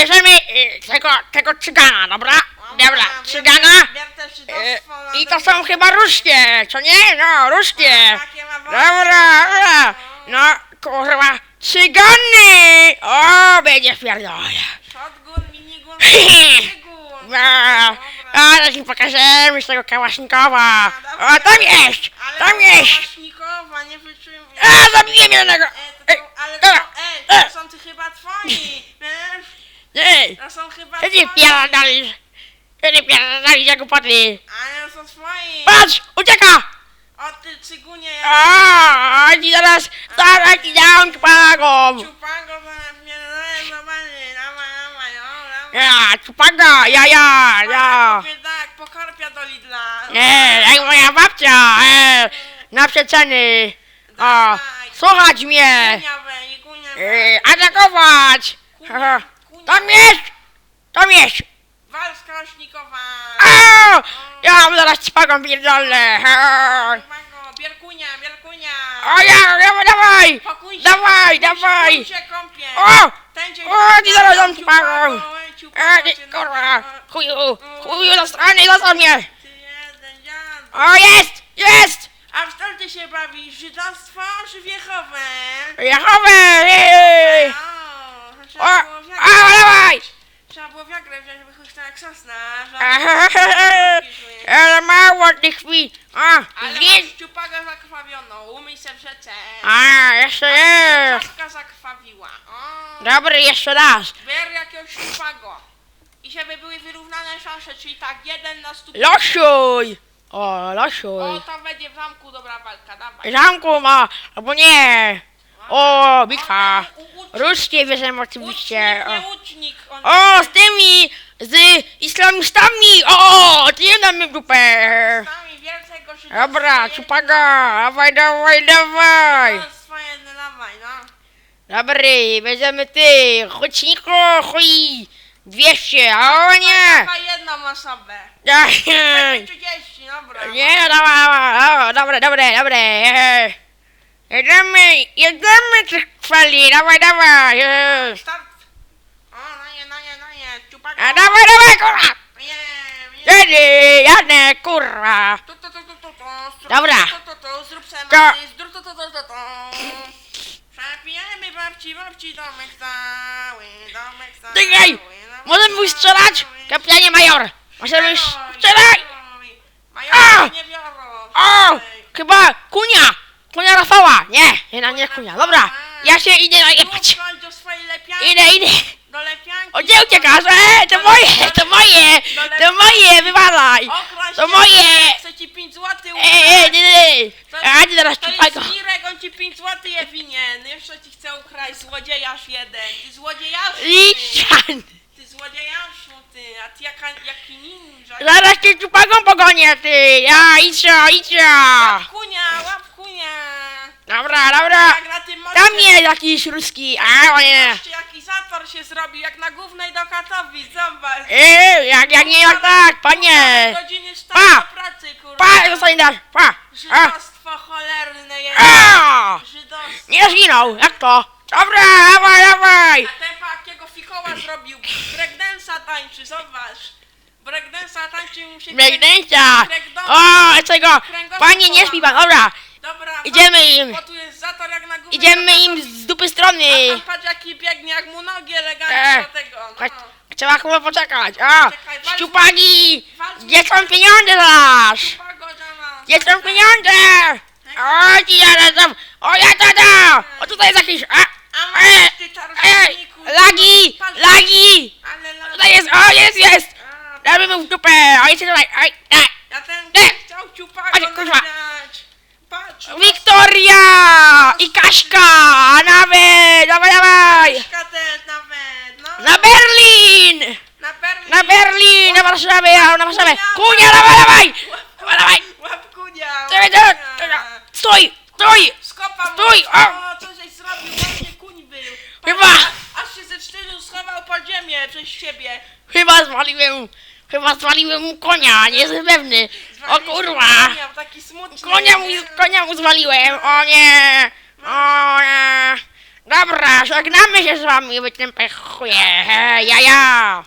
bierzemy y, tego, tego cygana, dobra? Dobra, cygana. Y, no I to są chyba ruskie, co nie? No. Takie ma Dobra, dobra. No, kurwa, cygany! O, będzie pierdolę. Shotgun, minigun, minigun. A, a, teraz im pokażemy z tego kałasznikowa. O, tam jest! Tam jest! Kałasznikowa, nie wytrzymuję. A, zabiję jednego! E, to, ale to, e, to są ty chyba twoi? Ej, To są chyba ty nie twoi. pierdolisz! Ty nie pierdolisz, jak głupoty! Ale są twoi. Patrz, ucieka! O ty cygunie, A, ci zaraz, zaraz ci dam czpagą! zaraz mnie zobaczy, dawaj, dawaj, no, dawaj. Ja, czpaga, ja, ja, ja! Tak, pokorpia do Lidla. Nie, jak moja babcia, e, na przeceny! Dawaj. słuchać mnie! Wej, E, wej. atakować! Kunia. Tam jest! Tam jest! Wal z Kałasznikowa. A! Ja mam zaraz czpagą pierdolę! Ciupago, bierkunia, bierkunia. O ja, dawaj, dawaj! Pokój się, Dawaj, pokój się, dawaj. pokój się kąpie. O! Ten O, ty zaraz dam A, ty cię kurwa! Chuju, chuju, do strony, zostaw mnie! Ty jeden dziad. O, jest! Jest! A w co ty się bawisz? Żydostwo czy wiechowe? Jachowe! Ej! O, O! trzeba było A, wiagrę. dawaj! Trzeba by chuj jak sosna. Aha, Ale mało tych krwi! A, Ale masz ciupagę zakrwawioną, umyj się w rzece. A, jeszcze jest! Czapka zakrwawiła. O, Dobry, jeszcze raz! bier jakiegoś ciupago. I żeby były wyrównane szanse, czyli tak, jeden na stu. Losuj! O, O, losuj! to będzie w zamku dobra walka, dawaj. Zamku ma, albo nie! O, ucznik, Ruskie bierzemy oczywiście. O, łucznik. On o z tymi, z islamistami! O, w dupę! Sami więcej go się Dobra, cupaga! Dawaj, dawaj, dawaj! No, swoje, no dawaj, no. Dobry, bierzemy ty, chodźniku, chuj! 200, o nie! Dawaj jedną osobę. Nie, 30, dobra. nie, dawaj, dawaj, o, dobre. Jedziemy, jedziemy tych kwali, dawaj, dawaj. Start. O, no nie, no nie, no nie. A dawaj, dawaj, kurwa! Nie, nie. Jedzie, jadę, kurwa! Tu, tu, tu, tu, tu, tu. Dobra. Tu, tu, tu, zrób se To- zrób tu, tu, tu, tu, tu. Przepijemy babci, babci, domek cały, domek cały. Dygaj! domek Możemy już strzelać? cały. Kapitanie Major! Możemy już Strzelaj. A! Majorki nie biorą. O! Chyba kunia! Kunia Rafała! Nie, nie, nie kunia, dobra. Ja się idę najebać. Do swojej lepianki. Idę, idę. Do lepianki. O, gdzie uciekasz? E, to moje, to moje! To moje, wywalaj! To moje! Chcę ci 5 złotych Ej, ej, nie, nie, A To czupaj go. jest Mirek, on ci 5 złotych je winien. Jeszcze ci chce ukraść złodziejasz jeden. Ty złodziejaszu, ty. Liścian! Ty złodziejaszu, ty. A ty jaka, jaki ninja. Zaraz cię czupagą pogonię, ty! Ja, idź, idź! Kunia, łap. Dobra, dobra! Jak na tym moście. Tam jest jakiś ruski, a o nie! Moście jaki zator się zrobił, jak na głównej do Katowic, zobacz. Ej, jak, jak nie, jak tak, panie! Godziny Pa! do pracy, kurwa. Pa, zostań dasz, pa! A, Żydostwo cholerne jest. a! Żydostwo. Nie zginął, jak to? Dobra, dawaj, dawaj! A ten pa jakiego fikoła zrobił? Breakdance'a tańczy, zobacz. Breakdance'a tańczy mu się... Breakdance. O, czego? Panie, nie śpi pan, dobra! Idziemy im. Tu jest zator jak na górze. Idziemy im z dupy strony! A tam patrz jaki biegnie, jak mu nogi elegancko E, do tego. Chodź, No. trzeba chyba poczekać, o! Czekaj, walcz- Szczupaki! walcz- Gdzie są pieniądze zaraz? Pagoda ma. Gdzie są pieniądze? O, ci zaraz tam! O, ja tata! O, tutaj jest jakiś... A, A e, ty czarowniku. lagi! Lagi! Ale lagi. Tutaj jest, o, jest, jest! A, Damy mu w dupę! O, jest tutaj, oj, e. Ja ten Nie. chciał kurwa. nagrać. Patrz. Wiktoria! I Kaśka! Nawet! Dawaj, dawaj! Kaśka też nawet. No. Na Berlin! Na Berlin. Na Berlin! Na Warszawę, na Warszawę! Kunia, dawaj, dawaj! Dawaj, dawaj! Łap kunia. Dawaj, dawaj! Stój! Stój! Skopa mu. Stój. O, co żeś zrobił? Właśnie kuń był. Chyba. Aż się ze wstydu schował pod ziemię przez siebie. Chyba zwaliłem... Chyba zwaliłem mu konia, nie jestem pewny. O kurwa! Konia, taki smutny. Konia mu, konia mu zwaliłem, o nie! O nie! Dobra, żegnamy się z wami, wy tym pechuje. Ja, ja.